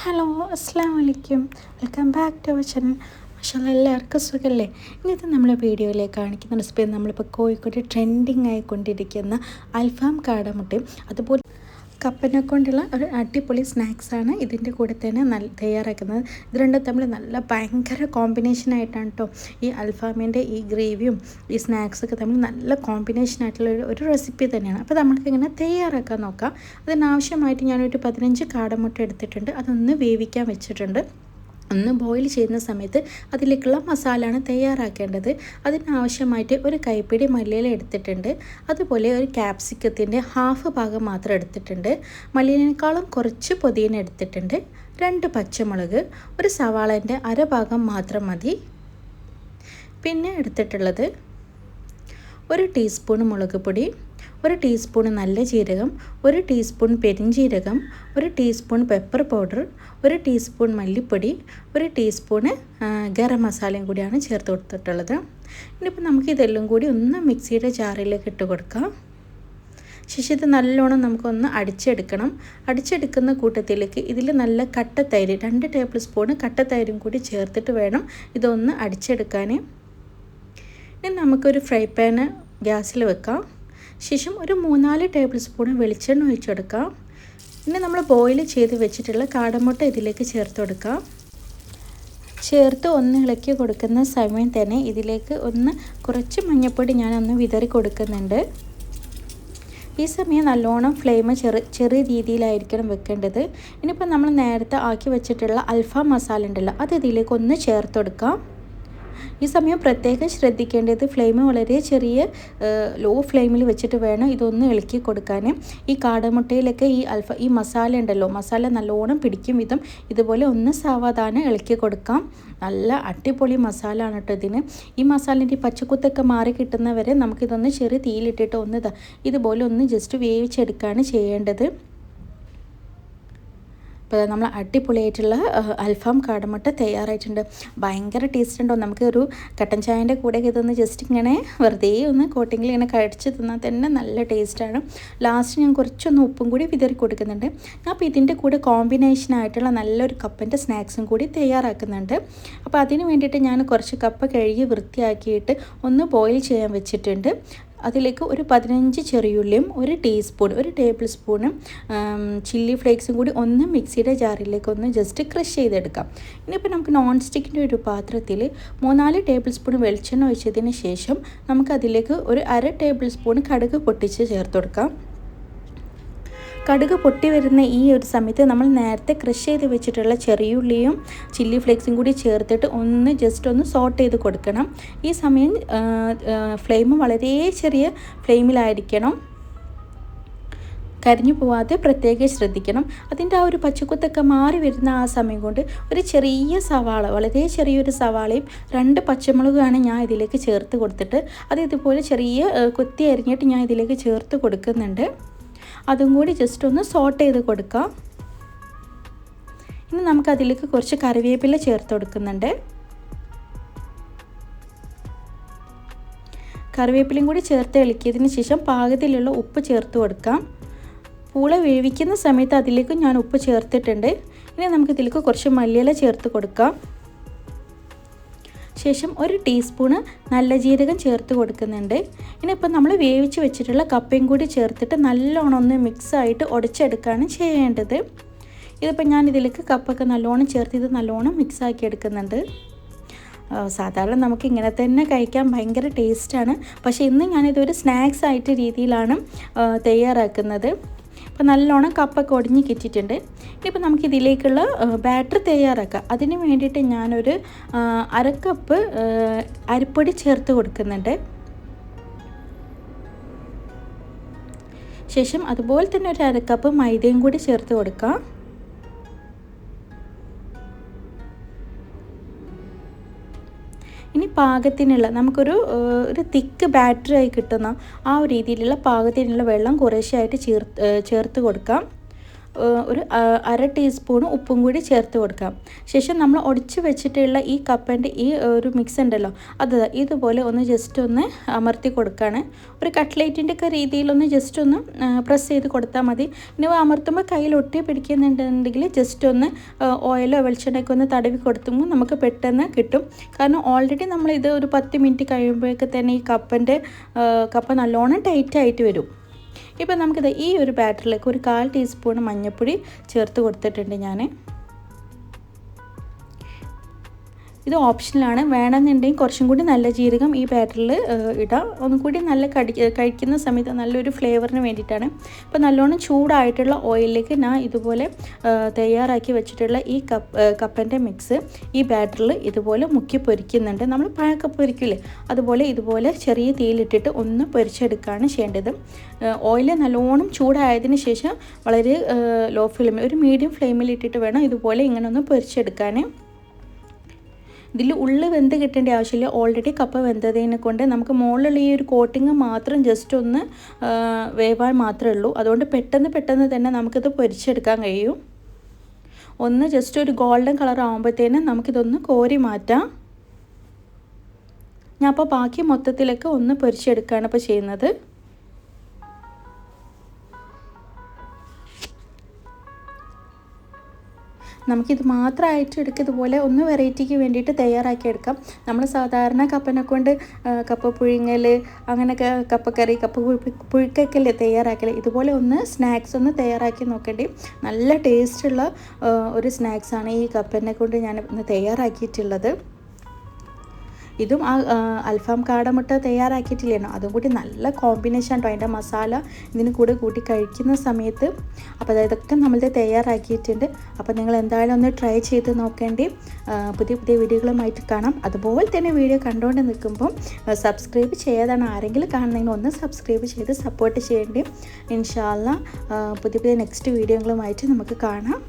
Hello അസ്സാം വലൈക്കും welcome back to our channel മഷാല എല്ലാവർക്കും സുഖമല്ലേ ഇന്നത്തെ നമ്മളെ വീഡിയോയിലേക്ക് കാണിക്കുന്ന റെസിപ്പി നമ്മളിപ്പോൾ കോഴിക്കോട് ട്രെൻഡിങ് ആയിക്കൊണ്ടിരിക്കുന്ന അൽഫാം കാടമുട്ടയും അതുപോലെ കപ്പനെ കൊണ്ടുള്ള ഒരു അടിപൊളി സ്നാക്സാണ് ഇതിന്റെ കൂടെ തന്നെ നല്ല തയ്യാറാക്കുന്നത്. ഇത് രണ്ടും തമ്മിൽ നല്ല ഭയങ്കര കോമ്പിനേഷൻ ആയിട്ടാണ് കേട്ടോ ഈ അൽഫാമിന്റെ ഈ ഗ്രേവിയും ഈ സ്നാക്സൊക്കെ തമ്മിൽ നല്ല കോമ്പിനേഷൻ ആയിട്ടുള്ള ഒരു റെസിപ്പി തന്നെയാണ്. അപ്പോൾ നമുക്ക് ഇങ്ങനെ തയ്യാറാക്കാൻ നോക്കാം. അതിനാവശ്യമായിട്ട് ഞാനൊരു പതിനഞ്ച് കാടമുട്ട എടുത്തിട്ടുണ്ട്. അതൊന്ന് വേവിക്കാൻ വെച്ചിട്ടുണ്ട്. ഒന്ന് ബോയിൽ ചെയ്യുന്ന സമയത്ത് അതിലേക്കുള്ള മസാലയാണ് തയ്യാറാക്കേണ്ടത്. അതിനാവശ്യമായിട്ട് ഒരു കൈപ്പിടി മല്ലിയില എടുത്തിട്ടുണ്ട്. അതുപോലെ ഒരു ക്യാപ്സിക്കത്തിന്റെ ഹാഫ് ഭാഗം മാത്രം എടുത്തിട്ടുണ്ട്. മല്ലിയിലേക്കാളും കുറച്ച് പൊതിയന എടുത്തിട്ടുണ്ട്. രണ്ട് പച്ചമുളക് ഒരു സവാളന്റെ അരഭാഗം മാത്രം മതി. പിന്നെ എടുത്തിട്ടുള്ളത് ഒരു ടീസ്പൂൺ മുളക് പൊടി ഒരു ടീസ്പൂൺ നല്ല ജീരകം ഒരു ടീസ്പൂൺ പെരിഞ്ജീരകം ഒരു ടീസ്പൂൺ പെപ്പർ പൗഡർ ഒരു ടീസ്പൂൺ മല്ലിപ്പൊടി ഒരു ടീസ്പൂണ് ഗരം മസാലയും കൂടിയാണ് ചേർത്ത് കൊടുത്തിട്ടുള്ളത്. ഇനിയിപ്പോൾ നമുക്ക് ഇതെല്ലാം കൂടി ഒന്ന് മിക്സിയുടെ ജാറിലേക്ക് ഇട്ട് കൊടുക്കാം. ശേഷം ഇത് നല്ലോണം നമുക്കൊന്ന് അടിച്ചെടുക്കണം. അടിച്ചെടുക്കുന്ന കൂട്ടത്തിലേക്ക് ഇതിൽ നല്ല കട്ടത്തൈര് രണ്ട് ടേബിൾ സ്പൂൺ കട്ടത്തൈരും കൂടി ചേർത്തിട്ട് വേണം ഇതൊന്ന് അടിച്ചെടുക്കാൻ ഇനി നമുക്കൊരു ഫ്രൈ പാന് ഗ്യാസിൽ വെക്കാം. ശേഷം ഒരു മൂന്നാൽ ടേബിൾ സ്പൂൺ വെളിച്ചെണ്ണ ഒഴിച്ചെടുക്കാം. പിന്നെ നമ്മൾ ബോയിൽ ചെയ്ത് വെച്ചിട്ടുള്ള കാടമുട്ട ഇതിലേക്ക് ചേർത്ത് കൊടുക്കാം. ചേർത്ത് ഒന്ന് ഇളക്കി കൊടുക്കുന്ന സമയം തന്നെ ഇതിലേക്ക് ഒന്ന് കുറച്ച് മഞ്ഞൾപ്പൊടി ഞാനൊന്ന് വിതറി കൊടുക്കുന്നുണ്ട്. ഈ സമയം നല്ലോണം ഫ്ലെയിം ചെറു ചെറിയ രീതിയിലായിരിക്കണം വെക്കേണ്ടത്. ഇനിയിപ്പോൾ നമ്മൾ നേരത്തെ ആക്കി വെച്ചിട്ടുള്ള അൽഫാം മസാല ഉണ്ടല്ലോ അത് ഇതിലേക്ക് ഒന്ന് ചേർത്ത് കൊടുക്കാം. ഈ സമയം പ്രത്യേകം ശ്രദ്ധിക്കേണ്ടത് ഫ്ലെയിം വളരെ ചെറിയ ലോ ഫ്ലെയിമിൽ വെച്ചിട്ട് വേണം ഇതൊന്ന് ഇളക്കി കൊടുക്കാൻ ഈ കാടമുട്ടയിലൊക്കെ ഈ അൽഫ ഈ മസാല ഉണ്ടല്ലോ മസാല നല്ലോണം പിടിക്കും വിധം ഇതുപോലെ ഒന്ന് സാവധാനം ഇളക്കി കൊടുക്കാം. നല്ല അടിപൊളി മസാല ആണ് കേട്ടോ ഇതിന്. ഈ മസാലിന്റെ പച്ചക്കുത്തൊക്കെ മാറി കിട്ടുന്നവരെ നമുക്കിതൊന്ന് ചെറിയ തീയിലിട്ടിട്ട് ഒന്ന് ഇതുപോലെ ഒന്ന് ജസ്റ്റ് വേവിച്ചെടുക്കുകയാണ് ചെയ്യേണ്ടത്. അപ്പോൾ നമ്മൾ അടിപൊളിയായിട്ടുള്ള അൽഫാം കാടമുട്ട തയ്യാറായിട്ടുണ്ട്. ഭയങ്കര ടേസ്റ്റ് ഉണ്ടോ? നമുക്ക് ഒരു കട്ടൻ ചായന്റെ കൂടെ ഇതൊന്ന് ജസ്റ്റ് ഇങ്ങനെ വെറുതെ ഒന്ന് കോട്ടിങ്ങിൽ ഇങ്ങനെ കഴിച്ച് തിന്നാൽ തന്നെ നല്ല ടേസ്റ്റാണ് ലാസ്റ്റ് ഞാൻ കുറച്ചൊന്ന് ഉപ്പും കൂടി വിതറി കൊടുക്കുന്നുണ്ട്. അപ്പോൾ ഇതിന്റെ കൂടെ കോമ്പിനേഷൻ ആയിട്ടുള്ള നല്ലൊരു കപ്പിന്റെ സ്നാക്സും കൂടി തയ്യാറാക്കുന്നുണ്ട്. അപ്പോൾ അതിന് വേണ്ടിയിട്ട് ഞാൻ കുറച്ച് കപ്പ് കഴുകി വൃത്തിയാക്കിയിട്ട് ഒന്ന് ബോയിൽ ചെയ്യാൻ വെച്ചിട്ടുണ്ട്. അതിലേക്ക് ഒരു പതിനഞ്ച് ചെറിയുള്ളിയും ഒരു ടീസ്പൂൺ ഒരു ടേബിൾ സ്പൂണും ചില്ലി ഫ്ലേക്സും കൂടി ഒന്ന് മിക്സിയുടെ ജാറിലേക്ക് ഒന്ന് ജസ്റ്റ് ക്രഷ് ചെയ്തെടുക്കാം. ഇനിയിപ്പോൾ നമുക്ക് നോൺ സ്റ്റിക്കിന്റെ ഒരു പാത്രത്തിൽ മൂന്നാൽ ടേബിൾ സ്പൂൺ വെളിച്ചെണ്ണ ഒഴിച്ചതിന് ശേഷം നമുക്കതിലേക്ക് ഒരു അര ടേബിൾ സ്പൂൺ കടുക് പൊട്ടിച്ച് ചേർത്ത് കൊടുക്കാം കടുക് പൊട്ടി വരുന്ന ഈ ഒരു സമയത്ത് നമ്മൾ നേരത്തെ ക്രഷ് ചെയ്ത് വെച്ചിട്ടുള്ള ചെറിയുള്ളിയും ചില്ലി ഫ്ലേക്സും കൂടി ചേർത്തിട്ട് ഒന്ന് ജസ്റ്റ് ഒന്ന് സോട്ട് ചെയ്ത് കൊടുക്കണം. ഈ സമയം ഫ്ലെയിം വളരെ ചെറിയ ഫ്ലെയിമിലായിരിക്കണം കരിഞ്ഞു പോവാതെ പ്രത്യേകം ശ്രദ്ധിക്കണം. അതിന്റെ ആ ഒരു പച്ചക്കുത്തൊക്കെ മാറി വരുന്ന ആ സമയം കൊണ്ട് ഒരു ചെറിയ സവാള വളരെ ചെറിയൊരു സവാളയും രണ്ട് പച്ചമുളകാണ് ഞാൻ ഇതിലേക്ക് ചേർത്ത് കൊടുത്തിട്ട് അത് ഇതുപോലെ ചെറിയ കൊത്തി അരിഞ്ഞിട്ട് ഞാൻ ഇതിലേക്ക് ചേർത്ത് കൊടുക്കുന്നുണ്ട്. അതും കൂടി ജസ്റ്റ് ഒന്ന് സോട്ട് ചെയ്ത് കൊടുക്കാം. ഇനി നമുക്ക് അതിലേക്ക് കുറച്ച് കറിവേപ്പില ചേർത്ത് കൊടുക്കുന്നുണ്ട്. കറിവേപ്പിലയും കൂടി ചേർത്ത് ഇളക്കിയതിന് ശേഷം പാകത്തിലുള്ള ഉപ്പ് ചേർത്ത് കൊടുക്കാം. പൂള വേവിക്കുന്ന സമയത്ത് അതിലേക്ക് ഞാൻ ഉപ്പ് ചേർത്തിട്ടുണ്ട്. ഇനി നമുക്ക് ഇതിലേക്ക് കുറച്ച് മല്ലിയില ചേർത്ത് കൊടുക്കാം. ശേഷം ഒരു ടീസ്പൂണ് നല്ല ജീരകം ചേർത്ത് കൊടുക്കുന്നുണ്ട്. ഇനിയിപ്പോൾ നമ്മൾ വേവിച്ച് വെച്ചിട്ടുള്ള കപ്പയും കൂടി ചേർത്തിട്ട് നല്ലോണം ഒന്ന് മിക്സായിട്ട് ഉടച്ചെടുക്കുകയാണ് ചെയ്യേണ്ടത്. ഇതിപ്പോൾ ഞാൻ ഇതിലേക്ക് കപ്പൊക്കെ നല്ലോണം ചേർത്ത് ഇത് നല്ലോണം മിക്സാക്കി എടുക്കുന്നുണ്ട്. സാധാരണ നമുക്ക് ഇങ്ങനെ തന്നെ കഴിക്കാൻ ഭയങ്കര ടേസ്റ്റാണ് പക്ഷേ ഇന്ന് ഞാനിതൊരു സ്നാക്സ് ആയിട്ട് രീതിയിലാണ് തയ്യാറാക്കുന്നത്. അപ്പോൾ നല്ലോണം കപ്പൊക്കെ ഒടിഞ്ഞ് കിറ്റിയിട്ടുണ്ട്. ഇനിയിപ്പോൾ നമുക്കിതിലേക്കുള്ള ബാറ്റർ തയ്യാറാക്കാം. അതിന് വേണ്ടിയിട്ട് ഞാനൊരു അരക്കപ്പ് അരിപ്പൊടി ചേർത്ത് കൊടുക്കുന്നുണ്ട്. ശേഷം അതുപോലെ തന്നെ ഒരു അരക്കപ്പ് മൈദയും കൂടി ചേർത്ത് കൊടുക്കാം. പാകത്തിനുള്ള നമുക്കൊരു ഒരു തിക്ക് ബാറ്ററി ആയി കിട്ടുന്ന ആ ഒരു രീതിയിലുള്ള പാകത്തിനുള്ള വെള്ളം കുറേശ്ശായിട്ട് ചേർത്ത് ചേർത്ത് കൊടുക്കാം. ഒരു അര ടീസ്പൂൺ ഉപ്പും കൂടി ചേർത്ത് കൊടുക്കാം. ശേഷം നമ്മൾ ഒടിച്ച് വെച്ചിട്ടുള്ള ഈ കപ്പന്റെ ഈ ഒരു മിക്സ് ഉണ്ടല്ലോ അത് ഇതുപോലെ ഒന്ന് ജസ്റ്റ് ഒന്ന് അമർത്തി കൊടുക്കുകയാണ് ഒരു കട്ട്ലേറ്റിന്റെ ഒക്കെ രീതിയിലൊന്ന് ജസ്റ്റ് ഒന്ന് പ്രസ് ചെയ്ത് കൊടുത്താൽ മതി. ഇനി അമർത്തുമ്പോൾ കയ്യിൽ ഒട്ടി പിടിക്കുന്നുണ്ടെങ്കിൽ ജസ്റ്റ് ഒന്ന് ഓയിലോ വെളിച്ചെണ്ണയൊക്കെ ഒന്ന് തടവി കൊടുത്തുമ്പോൾ നമുക്ക് പെട്ടെന്ന് കിട്ടും. കാരണം ഓൾറെഡി നമ്മൾ ഇത് ഒരു പത്ത് മിനിറ്റ് കഴിയുമ്പോഴേക്ക് തന്നെ ഈ കപ്പന്റെ കപ്പ നല്ലോണം ടൈറ്റായിട്ട് വരും. ഇപ്പം നമുക്കിത് ഈ ഒരു ബാറ്ററിലേക്ക് ഒരു കാൽ ടീസ്പൂൺ മഞ്ഞൾപ്പൊടി ചേർത്ത് കൊടുത്തിട്ടുണ്ട് ഞാൻ. ഇത് ഓപ്ഷനിലാണ് വേണമെന്നുണ്ടെങ്കിൽ കുറച്ചും കൂടി നല്ല ജീരകം ഈ ബാറ്ററിൽ ഇടാം. ഒന്നും കൂടി നല്ല കടി കഴിക്കുന്ന സമയത്ത് നല്ലൊരു ഫ്ലേവറിന് വേണ്ടിയിട്ടാണ്. അപ്പോൾ നല്ലോണം ചൂടായിട്ടുള്ള ഓയിലിലേക്ക് ഞാൻ ഇതുപോലെ തയ്യാറാക്കി വെച്ചിട്ടുള്ള ഈ കപ്പ് കപ്പന്റെ മിക്സ് ഈ ബാറ്ററിൽ ഇതുപോലെ മുക്കി പൊരിക്കുന്നുണ്ട്. നമ്മൾ പഴക്ക പൊരിക്കില്ലേ? അതുപോലെ ഇതുപോലെ ചെറിയ തീയിലിട്ടിട്ട് ഒന്ന് പൊരിച്ചെടുക്കുകയാണ് ചെയ്യേണ്ടത്. ഓയിൽ നല്ലോണം ചൂടായതിന് ശേഷം വളരെ ലോ ഫ്ലെയിമിൽ ഒരു മീഡിയം ഫ്ലെയിമിൽ ഇട്ടിട്ട് വേണം ഇതുപോലെ ഇങ്ങനെ ഒന്ന് പൊരിച്ചെടുക്കാൻ ഇതിൽ ഉള്ളു വെന്ത് കിട്ടേണ്ട ആവശ്യമില്ല. ഓൾറെഡി കപ്പ വെന്തതിനെ കൊണ്ട് നമുക്ക് മുകളിലുള്ള ഈ ഒരു കോട്ടിങ് മാത്രം ജസ്റ്റ് ഒന്ന് വേവാൻ മാത്രമേ ഉള്ളൂ. അതുകൊണ്ട് പെട്ടെന്ന് പെട്ടെന്ന് തന്നെ നമുക്കിത് പൊരിച്ചെടുക്കാൻ കഴിയും. ഒന്ന് ജസ്റ്റ് ഒരു ഗോൾഡൻ കളർ ആകുമ്പോഴത്തേനും നമുക്കിതൊന്ന് കോരി മാറ്റാം. ഞാൻ അപ്പോൾ ബാക്കി മൊത്തത്തിലൊക്കെ ഒന്ന് പൊരിച്ചെടുക്കുകയാണ് ഇപ്പോൾ ചെയ്യുന്നത്. നമുക്കിത് മാത്രമായിട്ട് എടുക്കുക ഇതുപോലെ ഒന്ന് വെറൈറ്റിക്ക് വേണ്ടിയിട്ട് തയ്യാറാക്കി എടുക്കാം. നമ്മൾ സാധാരണ കപ്പനെ കൊണ്ട് കപ്പ പുഴുങ്ങൽ അങ്ങനെയൊക്കെ കപ്പക്കറി കപ്പ പുഴുക്കൊക്കെയല്ലേ തയ്യാറാക്കൽ ഇതുപോലെ ഒന്ന് സ്നാക്സ് ഒന്ന് തയ്യാറാക്കി നോക്കേണ്ടി. നല്ല ടേസ്റ്റുള്ള ഒരു സ്നാക്സാണ് ഈ കപ്പനെ കൊണ്ട് ഞാൻ ഇന്ന് തയ്യാറാക്കിയിട്ടുള്ളത്. ഇതും ആ അൽഫാം കാടമുട്ട തയ്യാറാക്കിയിട്ടില്ലേനോ അതും കൂടി നല്ല കോമ്പിനേഷൻ കേട്ടോ അതിന്റെ മസാല ഇതിന് കൂടെ കൂട്ടി കഴിക്കുന്ന സമയത്ത്. അപ്പോൾ അതൊക്കെ നമ്മളിത് തയ്യാറാക്കിയിട്ടുണ്ട്. അപ്പോൾ നിങ്ങൾ എന്തായാലും ഒന്ന് ട്രൈ ചെയ്ത് നോക്കേണ്ടി പുതിയ പുതിയ വീഡിയോകളുമായിട്ട് കാണാം. അതുപോലെ തന്നെ വീഡിയോ കണ്ടുകൊണ്ട് നിൽക്കുമ്പം സബ്സ്ക്രൈബ് ചെയ്യാതാണ് ആരെങ്കിലും കാണുന്നതെങ്കിൽ ഒന്ന് സബ്സ്ക്രൈബ് ചെയ്ത് സപ്പോർട്ട് ചെയ്യേണ്ടി. ഇൻഷാല്ല പുതിയ പുതിയ നെക്സ്റ്റ് വീഡിയോകളുമായിട്ട് നമുക്ക് കാണാം.